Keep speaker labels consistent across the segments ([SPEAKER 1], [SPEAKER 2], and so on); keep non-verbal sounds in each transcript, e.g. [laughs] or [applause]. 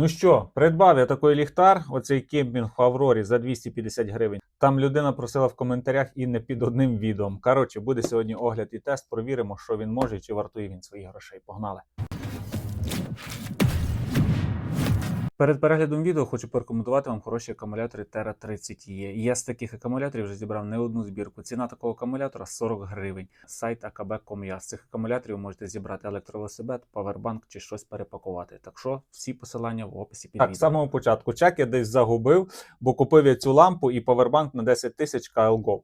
[SPEAKER 1] Ну що, придбав я такий ліхтар, оцей кемпінг в Аврорі за 250 гривень. Там людина просила в коментарях і не під одним відео. Коротше, буде сьогодні огляд і тест. Провіримо, що він може і чи вартує він своїх грошей. Погнали! Перед переглядом відео хочу порекомендувати вам хороші акумулятори Terra 30 e Я з таких акумуляторів вже зібрав не одну збірку. Ціна такого акумулятора 40 гривень. Сайт akb.com.ua. З цих акумуляторів можете зібрати електровелосипед, павербанк чи щось перепакувати. Так що всі посилання в описі під
[SPEAKER 2] Так, з самого початку чек я десь загубив, бо купив я цю лампу і павербанк на 10 тисяч KLGO.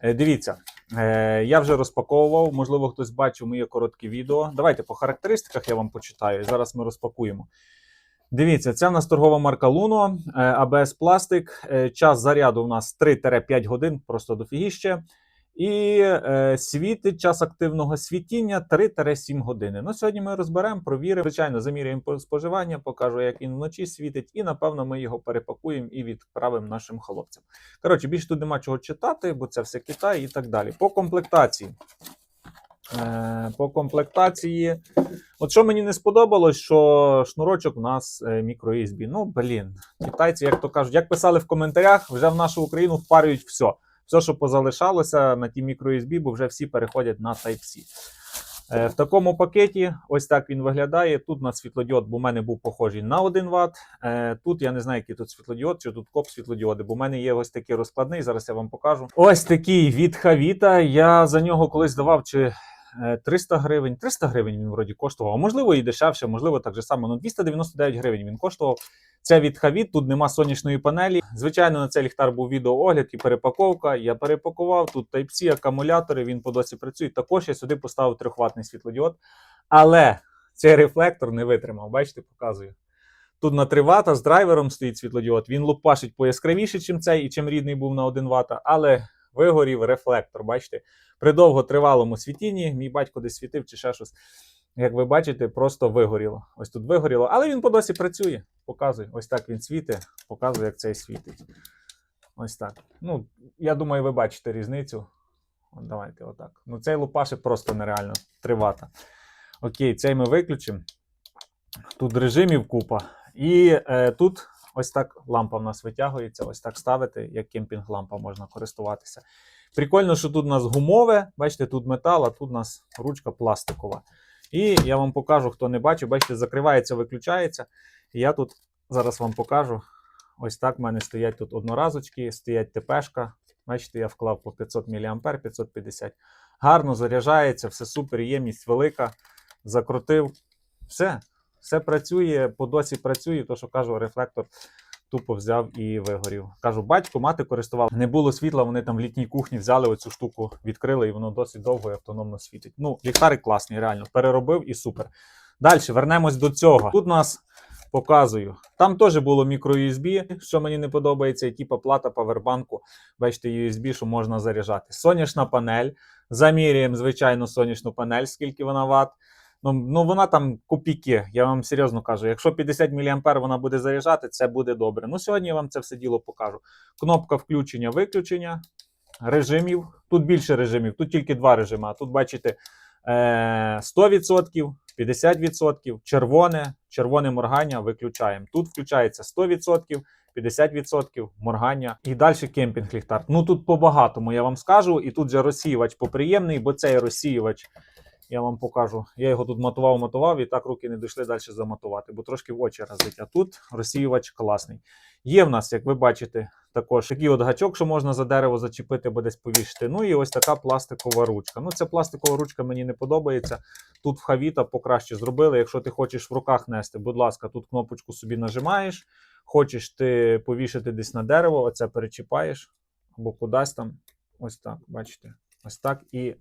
[SPEAKER 2] Е, Дивіться, е, я вже розпаковував, можливо, хтось бачив моє коротке відео. Давайте по характеристиках я вам почитаю. Зараз ми розпакуємо. Дивіться, це в нас торгова марка Luno, е, ABS пластик. Е, Час заряду у нас 3-5 годин, просто дофігіще. І е, світить час активного світіння 3-7 години. Ну, сьогодні ми розберемо, провіримо. Звичайно, заміряємо споживання, покажу, як він вночі світить, і напевно ми його перепакуємо і відправимо нашим хлопцям. Коротше, більше тут нема чого читати, бо це все Китай і так далі. По комплектації. Е, по комплектації. От що мені не сподобалось, що шнурочок у нас е, мікро USB. Ну, блін, китайці, як то кажуть, як писали в коментарях, вже в нашу Україну впарюють все. Все, що позалишалося на ті мікро USB, бо вже всі переходять на Type-C. Е, В такому пакеті ось так він виглядає. Тут у нас світлодіод, бо в мене був похожий на 1 Вт. Тут я не знаю, який тут світлодіод, чи тут коп світлодіоди, бо в мене є ось такий розкладний. Зараз я вам покажу. Ось такий від Хавіта. Я за нього колись давав чи 300 гривень. 300 гривень він вроді коштував. А можливо і дешевше, можливо, так же само. Ну 299 гривень він коштував. Це від Хавіт, тут нема сонячної панелі. Звичайно, на цей ліхтар був відеоогляд і перепаковка. Я перепакував тут Type-C, акумулятори, він по досі працює. Також я сюди поставив трьохватний світлодіод. Але цей рефлектор не витримав. Бачите, показую. Тут на 3 Вт з драйвером стоїть світлодіод. Він лупашить пояскравіше, чим цей, і чим рідний був на 1 Вт, але вигорів рефлектор. Бачите, при довготривалому світінні мій батько десь світив чи ще щось. Як ви бачите, просто вигоріло. Ось тут вигоріло, але він по досі працює. Показує. Ось так він світить, показує, як цей світить. Ось так. Ну, я думаю, ви бачите різницю. От давайте отак. Ну, цей лупаше просто нереально. 3 Вт. Окей, цей ми виключимо. Тут режимів купа. І е, тут ось так лампа в нас витягується, ось так ставити, як кемпінг-лампа можна користуватися. Прикольно, що тут у нас гумове, бачите, тут метал, а тут у нас ручка пластикова. І я вам покажу, хто не бачив, бачите, закривається, виключається. І я тут зараз вам покажу. Ось так в мене стоять тут одноразочки, стоять ТПшка. Бачите, я вклав по 500 мА, 550. Гарно заряджається, все супер, ємність велика. Закрутив. Все, все працює, по досі працює, то що кажу, рефлектор тупо взяв і вигорів. Кажу, батько, мати користував. Не було світла, вони там в літній кухні взяли оцю штуку, відкрили, і воно досить довго і автономно світить. Ну, ліхтарик класний, реально. Переробив і супер. Далі вернемось до цього. Тут нас показую. Там теж було мікро USB, що мені не подобається, і типа плата павербанку. Бачите, USB, що можна заряджати. Сонячна панель. Замірюємо, звичайно, сонячну панель, скільки вона ватт. Ну, ну вона там копійки, я вам серйозно кажу. Якщо 50 мА вона буде заряджати, це буде добре. Ну, сьогодні я вам це все діло покажу. Кнопка включення-виключення, режимів. Тут більше режимів, тут тільки два режими. А тут бачите е, 100%, 50%, червоне, червоне моргання виключаємо. Тут включається 100%. 50% моргання і далі кемпінг ліхтар. Ну тут по-багатому я вам скажу. І тут же розсіювач поприємний, бо цей розсіювач я вам покажу. Я його тут матував, матував, і так руки не дійшли далі заматувати, бо трошки в очі разить. А тут розсіювач класний. Є в нас, як ви бачите, також такий от гачок, що можна за дерево зачепити або десь повішити. Ну і ось така пластикова ручка. Ну, ця пластикова ручка мені не подобається. Тут в Хавіта покраще зробили. Якщо ти хочеш в руках нести, будь ласка, тут кнопочку собі нажимаєш. Хочеш ти повішати десь на дерево, оце перечіпаєш або кудись там. Ось так, бачите. Ось так і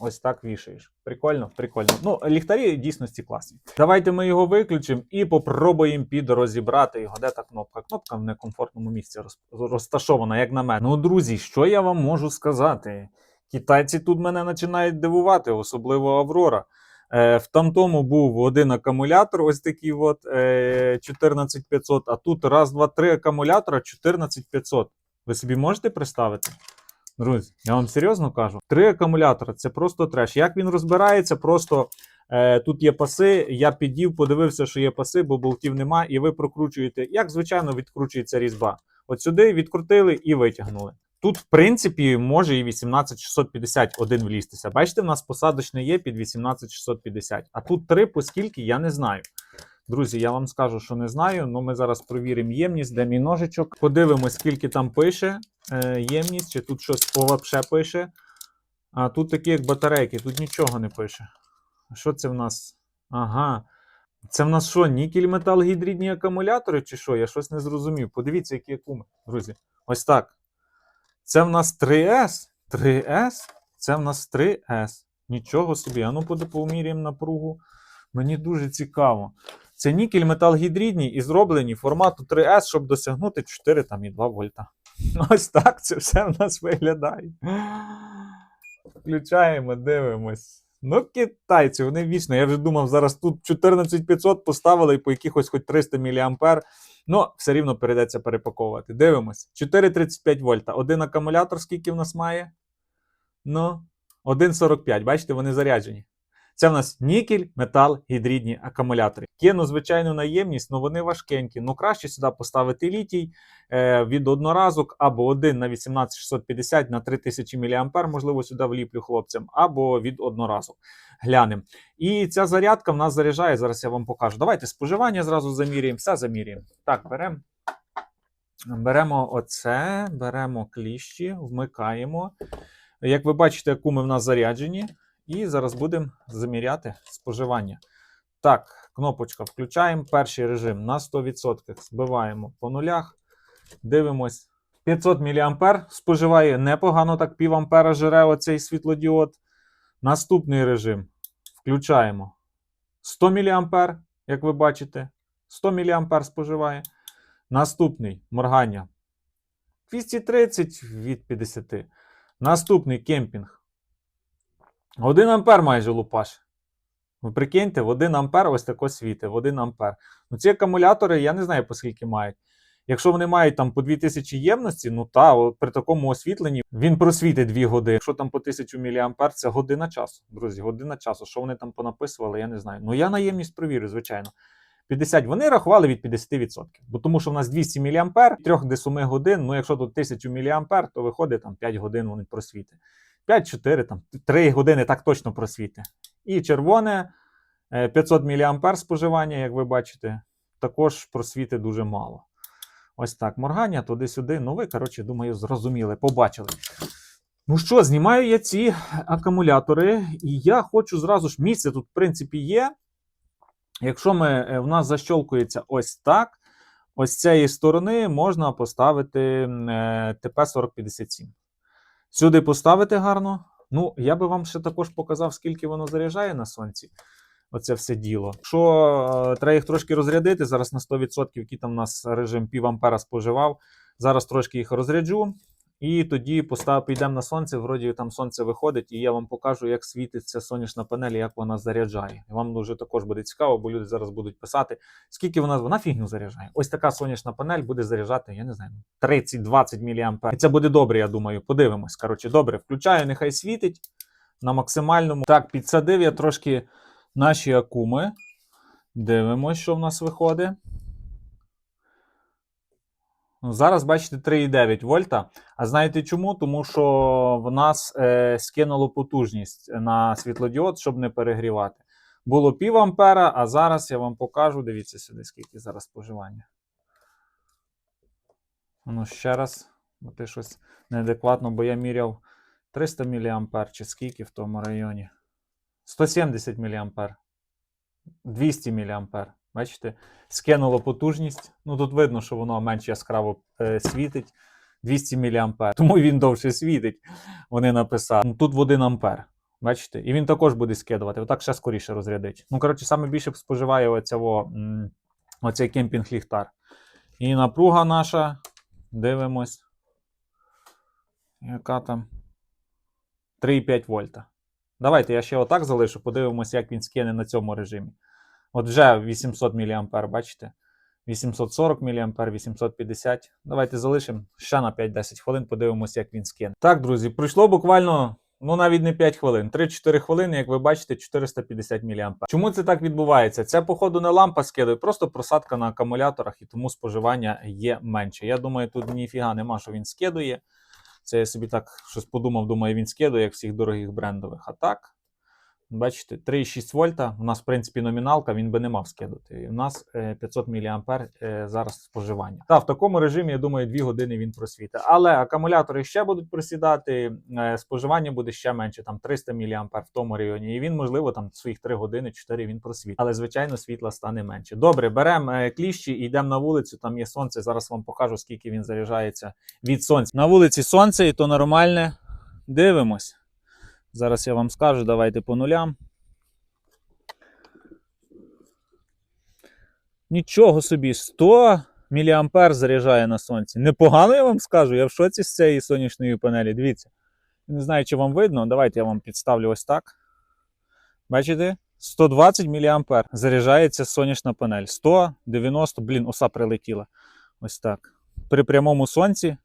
[SPEAKER 2] ось так вішаєш. Прикольно, прикольно. Ну, ліхтарі дійсності класні. Давайте ми його виключимо і попробуємо підрозібрати його. Де та кнопка? Кнопка в некомфортному місці розташована, як на мене. Ну, друзі, що я вам можу сказати? Китайці тут мене починають дивувати, особливо Аврора. Е, в тамтому був один акумулятор, ось такий от е, 14500, а тут раз, два, три акумулятора 14500. Ви собі можете представити? Друзі, я вам серйозно кажу. Три акумулятори це просто треш. Як він розбирається, просто Е, тут є паси. Я підів, подивився, що є паси, бо болтів нема, і ви прокручуєте, як звичайно відкручується різьба. От сюди відкрутили і витягнули. Тут, в принципі, може і 18651 влізтися. Бачите, в нас посадочне є під 18650. А тут три, по скільки, я не знаю. Друзі, я вам скажу, що не знаю. Ну ми зараз провіримо ємність, де мій ножичок. Подивимось, скільки там пише е, ємність, чи тут щось вообще пише. А тут такі, як батарейки, тут нічого не пише. Що це в нас? Ага. Це в нас що, нікель метал гідридні акумулятори, чи що? Я щось не зрозумів. Подивіться, які акуми, друзі. Ось так. Це в нас 3С. 3С? Це в нас 3С. Нічого собі. А ну поміряємо напругу. Мені дуже цікаво. Це нікель метал гідридні і зроблені формату 3С, щоб досягнути 4,2 вольта. Ось так це все в нас виглядає. Включаємо, дивимось. Ну, китайці, вони вічно. Я вже думав, зараз тут 14500 поставили і по якихось хоч 300 мА. Ну, все рівно перейдеться перепаковувати. Дивимось. 4,35 вольта. Один акумулятор, скільки в нас має? Ну, 1,45. Бачите, вони заряджені. Це в нас нікель, метал, гідридні акумулятори. Кину, звичайно, наємність, але вони важкенькі. Ну, краще сюди поставити літій е, від одноразок або один на 18650 на 3000 мА, можливо, сюди вліплю хлопцям, або від одноразок. Глянемо. І ця зарядка в нас заряджає. Зараз я вам покажу. Давайте споживання зразу заміряємо, все заміряємо. Так, беремо. Беремо оце, беремо кліщі, вмикаємо. Як ви бачите, акуми в нас заряджені. І зараз будемо заміряти споживання. Так, кнопочка включаємо. Перший режим на 100%. Збиваємо по нулях. Дивимось. 500 мА споживає непогано, так пів ампера жире оцей світлодіод. Наступний режим включаємо 100 мА, як ви бачите. 100 мА споживає. Наступний моргання 230 від 50. Наступний кемпінг. 1 ампер майже лупаш. Ви прикиньте, в 1 ампер ось тако світи, в 1 ампер. Ну, ці акумулятори, я не знаю, по скільки мають. Якщо вони мають там по 2000 ємності, ну та, при такому освітленні він просвітить 2 години. Якщо там по 1000 мА, це година часу. Друзі, година часу. Що вони там понаписували, я не знаю. Ну я на ємність провірю, звичайно. 50, вони рахували від 50%. Бо тому що в нас 200 мА, 3 до 7 годин, ну якщо тут 1000 мА, то виходить там 5 годин вони просвітить. 5-4, там 3 години так точно просвіти. І червоне е, 500 мА споживання, як ви бачите, також просвіти дуже мало. Ось так, моргання туди-сюди. Ну, ви, коротше, думаю, зрозуміли, побачили. Ну що, знімаю я ці акумулятори, і я хочу зразу ж місце тут, в принципі, є. Якщо ми, е, в нас защолкується ось так, ось з цієї сторони можна поставити е, ТП-4057. Сюди поставити гарно. Ну, я би вам ще також показав, скільки воно заряджає на сонці. Оце все діло. Якщо е, треба їх трошки розрядити, зараз на 100%, який там у нас режим пів ампера споживав. Зараз трошки їх розряджу. І тоді постав, підемо на сонце. Вроді там сонце виходить, і я вам покажу, як світиться сонячна панель, як вона заряджає. Вам дуже також буде цікаво, бо люди зараз будуть писати, скільки вона вона фігню заряджає. Ось така сонячна панель буде заряджати, я не знаю, 30-20 мА. І це буде добре, я думаю. Подивимось. Коротше, добре, включаю, нехай світить на максимальному. Так, підсадив я трошки наші акуми. Дивимось, що в нас виходить. Зараз бачите 3,9 вольта. А знаєте чому? Тому що в нас е, скинуло потужність на світлодіод, щоб не перегрівати. Було пів ампера, а зараз я вам покажу. Дивіться сюди, скільки зараз споживання. Ну, ще раз, бо ти щось неадекватно, бо я міряв 300 мА чи скільки в тому районі. 170 мА. 200 мА. Бачите, скинуло потужність. Ну тут видно, що воно менш яскраво е, світить. 200 мА. [laughs] Тому він довше світить. Вони написали. Ну, Тут в 1 ампер. Бачите? І він також буде скидувати. Отак ще скоріше розрядить. Ну, коротше, саме більше споживає м, оцей кемпінг ліхтар. І напруга наша. Дивимось. Яка там? 3,5 вольта. Давайте я ще отак залишу, подивимося, як він скине на цьому режимі. От вже 800 мА, бачите? 840 мА, 850. Давайте залишимо ще на 5-10 хвилин, подивимося, як він скине. Так, друзі, пройшло буквально Ну, навіть не 5 хвилин. 3-4 хвилини, як ви бачите, 450 мА. Чому це так відбувається? Це, походу, не лампа скидає, просто просадка на акумуляторах і тому споживання є менше. Я думаю, тут ніфіга нема, що він скидує. Це я собі так щось подумав, думаю, він скидує, як всіх дорогих брендових. А так, бачите, 3,6 вольта. У нас, в принципі, номіналка, він би не мав скидати. І у нас е, 500 мА е, зараз споживання. Та в такому режимі, я думаю, 2 години він просвітить. Але акумулятори ще будуть просідати, е, споживання буде ще менше, там 300 мА в тому районі. І він, можливо, там своїх 3 години, 4 він просвітить. Але, звичайно, світла стане менше. Добре, беремо е, кліщі і йдемо на вулицю. Там є сонце. Зараз вам покажу, скільки він заряджається від сонця. На вулиці сонце, і то нормальне. Дивимось. Зараз я вам скажу, давайте по нулям. Нічого собі, 100 мА заряджає на сонці. Непогано я вам скажу, я в шоці з цієї сонячної панелі. Дивіться. Не знаю, чи вам видно. Давайте я вам підставлю ось так. Бачите? 120 мА заряджається сонячна панель. 190, блін, оса прилетіла. Ось так. При прямому сонці,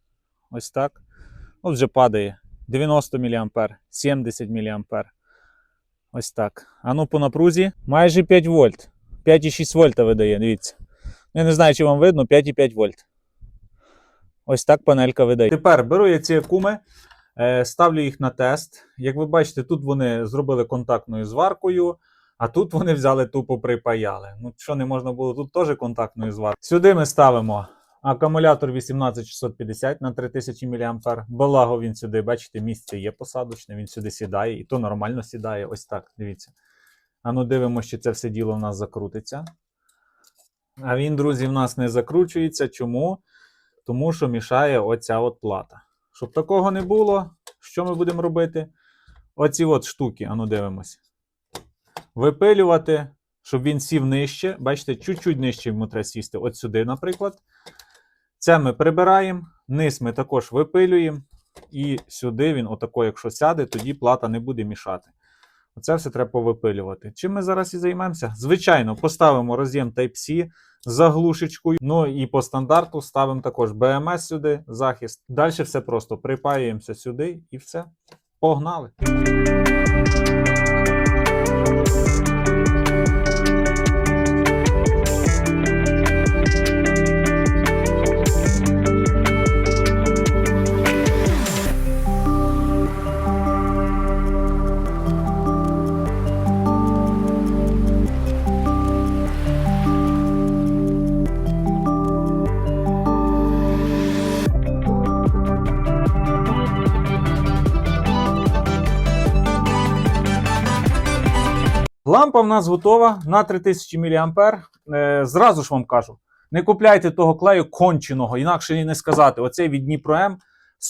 [SPEAKER 2] ось так. От вже падає. 90 мА, 70 мА. Ось так. А ну по напрузі майже 5 вольт. 5,6 вольта видає, дивіться. Ну, Я не знаю, чи вам видно, 5,5 вольт. Ось так панелька видає. Тепер беру я ці куми, е, ставлю їх на тест. Як ви бачите, тут вони зробили контактною зваркою, а тут вони взяли тупо припаяли. Ну, що не можна було, тут теж контактною зваркою. Сюди ми ставимо акумулятор 18650 на 3000 мА. Благо він сюди, бачите, місце є посадочне, він сюди сідає, і то нормально сідає. Ось так, дивіться. А ну дивимося, чи це все діло в нас закрутиться. А він, друзі, в нас не закручується. Чому? Тому що мішає оця от плата. Щоб такого не було, що ми будемо робити? Оці от штуки, а ну дивимось. Випилювати, щоб він сів нижче. Бачите, чуть-чуть нижче йому треба сісти. От сюди, наприклад. Це ми прибираємо. Низ ми також випилюємо. І сюди він, отако, якщо сяде, тоді плата не буде мішати. Оце все треба повипилювати. Чим ми зараз і займемося? Звичайно, поставимо роз'єм Type-C заглушечкою. Ну і по стандарту ставимо також BMS сюди, захист. Далі все просто припаюємося сюди і все. Погнали! Лампа в нас готова на 3000 мА. Е, зразу ж вам кажу: не купляйте того клею конченого, інакше не сказати. Оцей від Дніпро М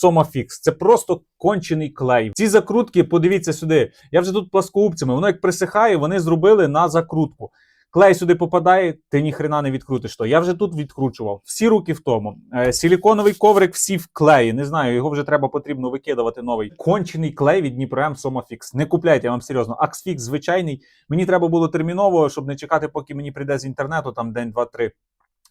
[SPEAKER 2] Somafix. Це просто кончений клей. Ці закрутки, подивіться сюди. Я вже тут пласкоубцями, воно як присихає, вони зробили на закрутку. Клей сюди попадає, ти ніхрена не відкрутиш то. Я вже тут відкручував. Всі руки в тому. Е, силіконовий коврик всі в клеї. Не знаю, його вже треба потрібно викидувати новий. Кончений клей від Дніпро М Somafix. Не купляйте, я вам серйозно. Axfix звичайний. Мені треба було терміново, щоб не чекати, поки мені прийде з інтернету, там день, два, три.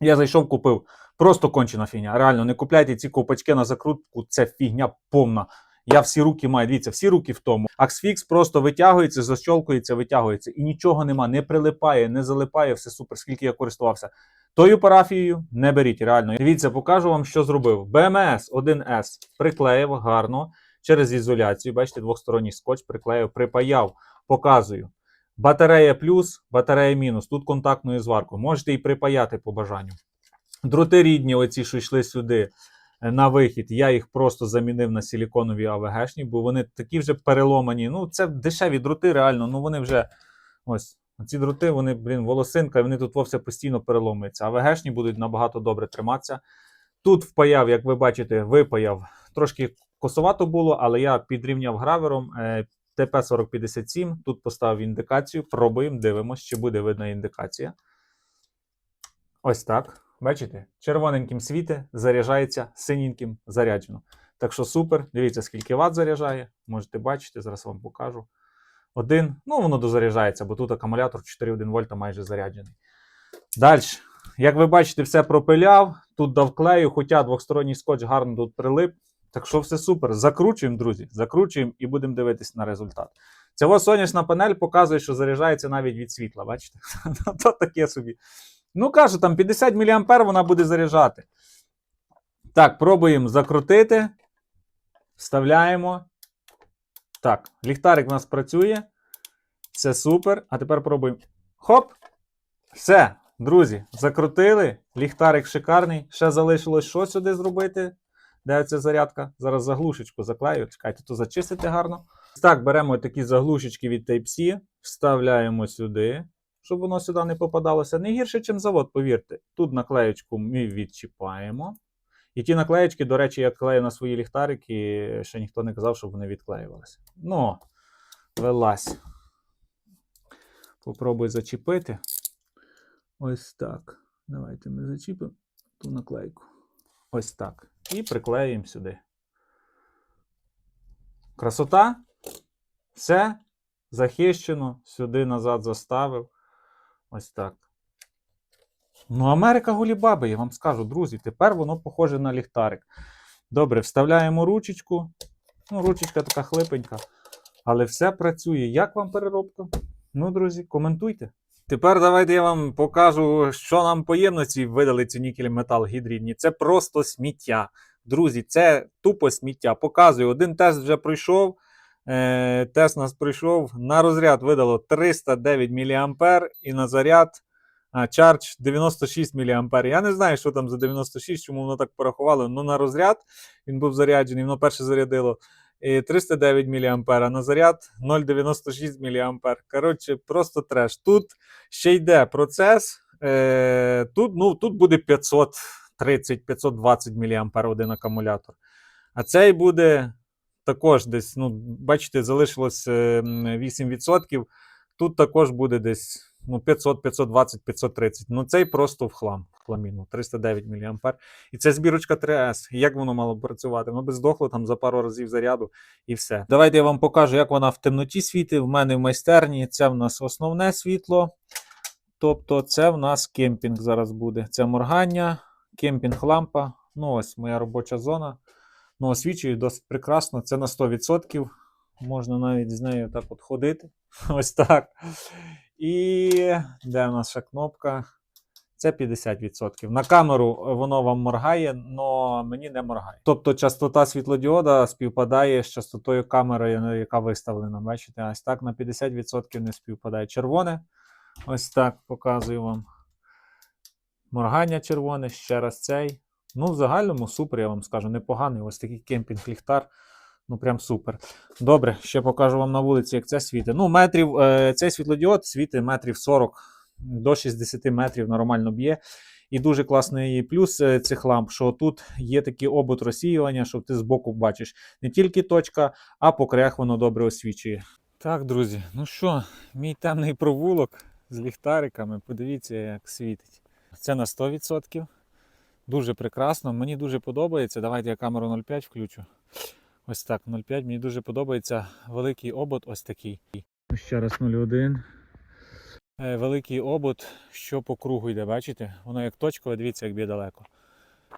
[SPEAKER 2] Я зайшов, купив. Просто кончена фігня. Реально, не купляйте ці ковпачки на закрутку, це фігня повна. Я всі руки маю, дивіться, всі руки в тому. Axfix просто витягується, защолкується, витягується. І нічого нема, не прилипає, не залипає, все супер, скільки я користувався. Тою парафією не беріть, реально. Дивіться, покажу вам, що зробив. BMS 1S приклеїв гарно через ізоляцію. Бачите, двосторонній скотч приклеїв, припаяв, показую. Батарея плюс, батарея мінус. Тут контактною зваркою. Можете і припаяти по бажанню. Дроти рідні, оці, що йшли сюди на вихід, я їх просто замінив на силіконові АВГшні, бо вони такі вже переломані. Ну, це дешеві дроти, реально. Ну вони вже ось. Ці дроти, вони, блін, волосинка, і вони тут вовсе постійно переломуються. АВГшні будуть набагато добре триматися. Тут впаяв, як ви бачите, випаяв. Трошки косовато було, але я підрівняв гравером. е, ТП-4057. Тут поставив індикацію. Пробуємо, дивимося, чи буде видна індикація. Ось так. Бачите? Червоненьким світе, заряджається, синеньким заряджено. Так що супер. Дивіться, скільки ватт заряджає. Можете бачити, зараз вам покажу. Один. Ну, воно дозаряджається, бо тут акумулятор 4,1 вольта майже заряджений. Далі. Як ви бачите, все пропиляв. Тут дав клею, хоча двосторонній скотч гарно тут прилип. Так що все супер. Закручуємо, друзі. Закручуємо і будемо дивитись на результат. Цього сонячна панель показує, що заряджається навіть від світла. Бачите? [laughs] Ну, таке собі. Ну, кажу, там 50 мА вона буде заряджати. Так, пробуємо закрутити. Вставляємо. Так, ліхтарик у нас працює. Це супер. А тепер пробуємо. Хоп! Все, друзі, закрутили. Ліхтарик шикарний. Ще залишилось що сюди зробити. Де ця зарядка? Зараз заглушечку заклею. Чекайте, то зачистити гарно. Так, беремо такі заглушечки від Type-C, вставляємо сюди, щоб воно сюди не попадалося. Не гірше, ніж завод, повірте. Тут наклеєчку ми відчіпаємо. І ті наклеєчки, до речі, я клею на свої ліхтарики, ще ніхто не казав, щоб вони відклеювалися. Ну, вилазь. Попробуй зачепити. Ось так. Давайте ми зачіпимо ту наклейку. Ось так. І приклеїмо сюди. Красота. Все. Захищено. Сюди назад заставив. Ось так. Ну, Америка Гулібаби, я вам скажу, друзі. Тепер воно похоже на ліхтарик. Добре, вставляємо ручечку. Ну, ручечка така хлипенька. Але все працює. Як вам переробка? Ну, друзі, коментуйте. Тепер давайте я вам покажу, що нам по ємності видали ці нікель метал гідрідні. Це просто сміття. Друзі, це тупо сміття. Показую, один тест вже пройшов. Е, тест нас пройшов. На розряд видало 309 мА і на заряд чардж 96 мА. Я не знаю, що там за 96, чому воно так порахувало. Ну на розряд він був заряджений, воно перше зарядило. І 309 мА, а на заряд 0,96 мА. Коротше, просто треш. Тут ще йде процес. Е, тут, ну, тут буде 530-520 мА один акумулятор. А цей буде також десь, ну, бачите, залишилось е, 8%. Тут також буде десь ну, 500, 520, 530. Ну, цей просто в хлам, в хламіну, 309 мА. І це збірочка 3С. Як воно мало працювати? Воно би здохло там за пару разів заряду і все. Давайте я вам покажу, як вона в темноті світить. В мене в майстерні це в нас основне світло. Тобто, це в нас кемпінг зараз буде. Це моргання, кемпінг лампа. Ну, ось моя робоча зона. Ну, освічує досить прекрасно. Це на 100%. Можна навіть з нею так от ходити. [laughs] Ось так. І де ще кнопка? Це 50%. На камеру воно вам моргає, але мені не моргає. Тобто частота світлодіода співпадає з частотою камери, яка виставлена. Бачите, ось так на 50% не співпадає. Червоне. Ось так показую вам. Моргання червоне, ще раз цей. Ну, в загальному супер, я вам скажу, непоганий. Ось такий кемпінг-ліхтар. Ну, прям супер. Добре, ще покажу вам на вулиці, як це світить. Ну, метрів, е, цей світлодіод світить метрів 40 до 60 метрів нормально б'є. І дуже класний плюс е, цих ламп, що тут є такий обод розсіювання, що ти збоку бачиш не тільки точка, а по краях воно добре освічує. Так, друзі, ну що, мій темний провулок з ліхтариками. Подивіться, як світить. Це на 100%. Дуже прекрасно. Мені дуже подобається. Давайте я камеру 0,5 включу. Ось так, 0,5. Мені дуже подобається великий обод ось такий. Ще раз 0,1. Е, Великий обод, що по кругу йде, бачите? Воно як точкове, дивіться, як б'є далеко.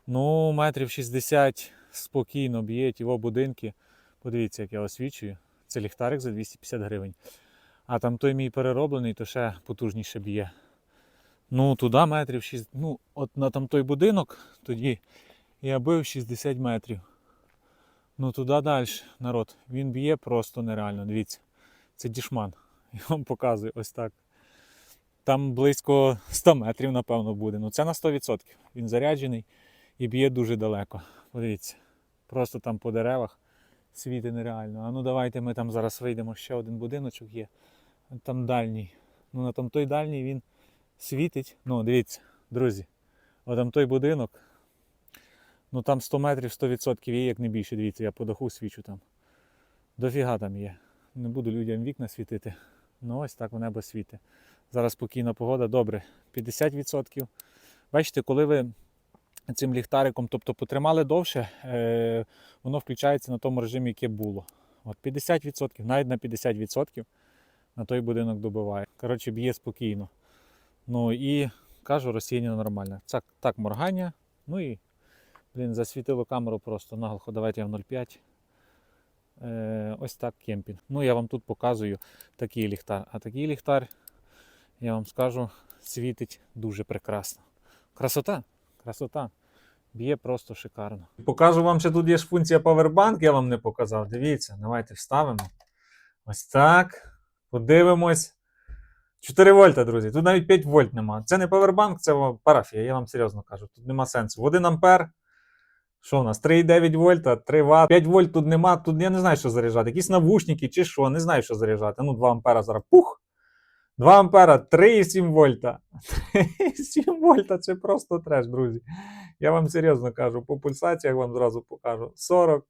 [SPEAKER 2] Ну, метрів 60 спокійно б'є ті будинки. Подивіться, як я освічую. Це ліхтарик за 250 гривень. А там той мій перероблений, то ще потужніше б'є. Ну, туди метрів 6. Ну, от на там той будинок, тоді я бив 60 метрів. Ну туди далі, народ. Він б'є просто нереально. Дивіться. Це дішман. [laughs] Я вам показую ось так. Там близько 100 метрів, напевно, буде. Ну це на 100%. Він заряджений і б'є дуже далеко. Подивіться. Просто там по деревах світи нереально. А ну давайте ми там зараз вийдемо. Ще один будиночок є. Там дальній. Ну на там той дальній він світить. Ну, дивіться, друзі. От там той будинок. Ну там 100 метрів 100% є, як не більше. Дивіться, я по даху свічу там. Дофіга там є. Не буду людям вікна світити. Ну ось так в небо світить. Зараз спокійна погода, добре. 50%. Бачите, коли ви цим ліхтариком, тобто потримали довше, е, воно включається на тому режимі, яке було. От 50%, навіть на 50% на той будинок добиває. Коротше, б'є спокійно. Ну і кажу, розсіяння нормальне. Так, так моргання. Ну і
[SPEAKER 1] Блін, засвітило камеру просто наглухо. Давайте я в 0,5. Е, ось так кемпінг. Ну, я вам тут показую такий ліхтар. А такий ліхтар, я вам скажу, світить дуже прекрасно. Красота, красота. Б'є просто шикарно.
[SPEAKER 2] Покажу вам, що тут є ж функція Powerbank, я вам не показав. Дивіться, давайте вставимо. Ось так. Подивимось. 4 вольта, друзі. Тут навіть 5 вольт нема. Це не Powerbank, це парафія, я вам серйозно кажу. Тут нема сенсу. В 1 ампер. Що у нас? 3,9 вольта, 3 Вт. 5 вольт тут нема. Тут я не знаю, що заряджати. Якісь навушники чи що, не знаю, що заряджати. Ну, 2 ампера зараз. Пух! 2 ампера, 3,7 вольта. [laughs] 3,7 вольта це просто треш, друзі. Я вам серйозно кажу, по пульсаціях вам зразу покажу. 40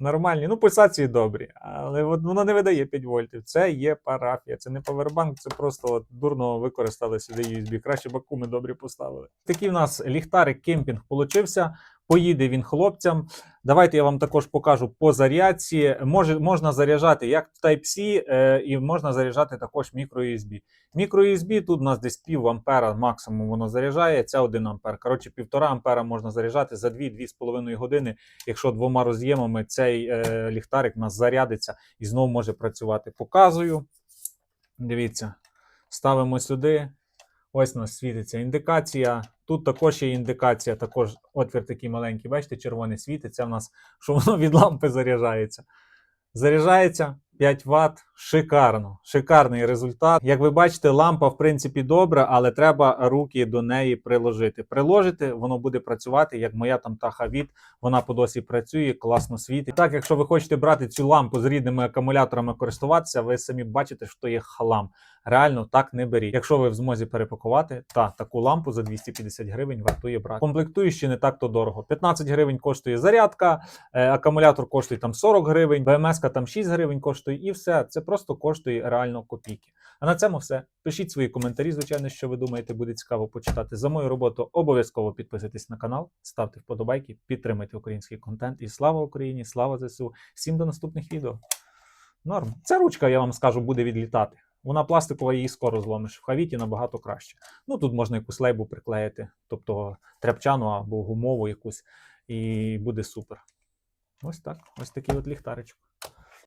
[SPEAKER 2] нормальні. Ну, пульсації добрі, але от воно не видає 5 вольтів. Це є парафія, це не павербанк, це просто от дурно використали сюди USB. Краще бакуми добрі поставили. Такий в нас ліхтарик кемпінг получився. Поїде він хлопцям. Давайте я вам також покажу по зарядці. Може, можна заряджати як Type-C, е, і можна заряджати також мікро-USB. Тут у нас десь пів ампера максимум воно заряджає, це 1 ампер. Коротше, півтора ампера можна заряджати за 2-2,5 години. Якщо двома роз'ємами цей е, ліхтарик у нас зарядиться і знову може працювати. Показую. Дивіться, ставимо сюди. Ось у нас світиться індикація. Тут також є індикація, також отвір такий маленький, бачите, червоний світиться в нас, що воно від лампи заряджається. Заряджається 5 Вт. Шикарно. Шикарний результат. Як ви бачите, лампа в принципі добра, але треба руки до неї приложити. Приложити, воно буде працювати, як моя там таха від. Вона по досі працює, класно світить. Так, якщо ви хочете брати цю лампу з рідними акумуляторами користуватися, ви самі бачите, що є халам. Реально так не беріть. Якщо ви в змозі перепакувати, та таку лампу за 250 гривень вартує брати. Комплектуючі не так то дорого. 15 гривень коштує зарядка, е, акумулятор коштує там 40 гривень, БМС там 6 гривень коштує, і все. Це просто коштує реально копійки. А на цьому все. Пишіть свої коментарі, звичайно, що ви думаєте, буде цікаво почитати. За мою роботу обов'язково підписуйтесь на канал, ставте вподобайки, підтримайте український контент. І слава Україні, слава ЗСУ. Всім до наступних відео. Норм. Ця ручка, я вам скажу, буде відлітати. Вона пластикова, її скоро зломиш. В хавіті набагато краще. Ну тут можна якусь лейбу приклеїти, тобто тряпчану або гумову якусь, і буде супер. Ось так. Ось такий от ліхтаричок.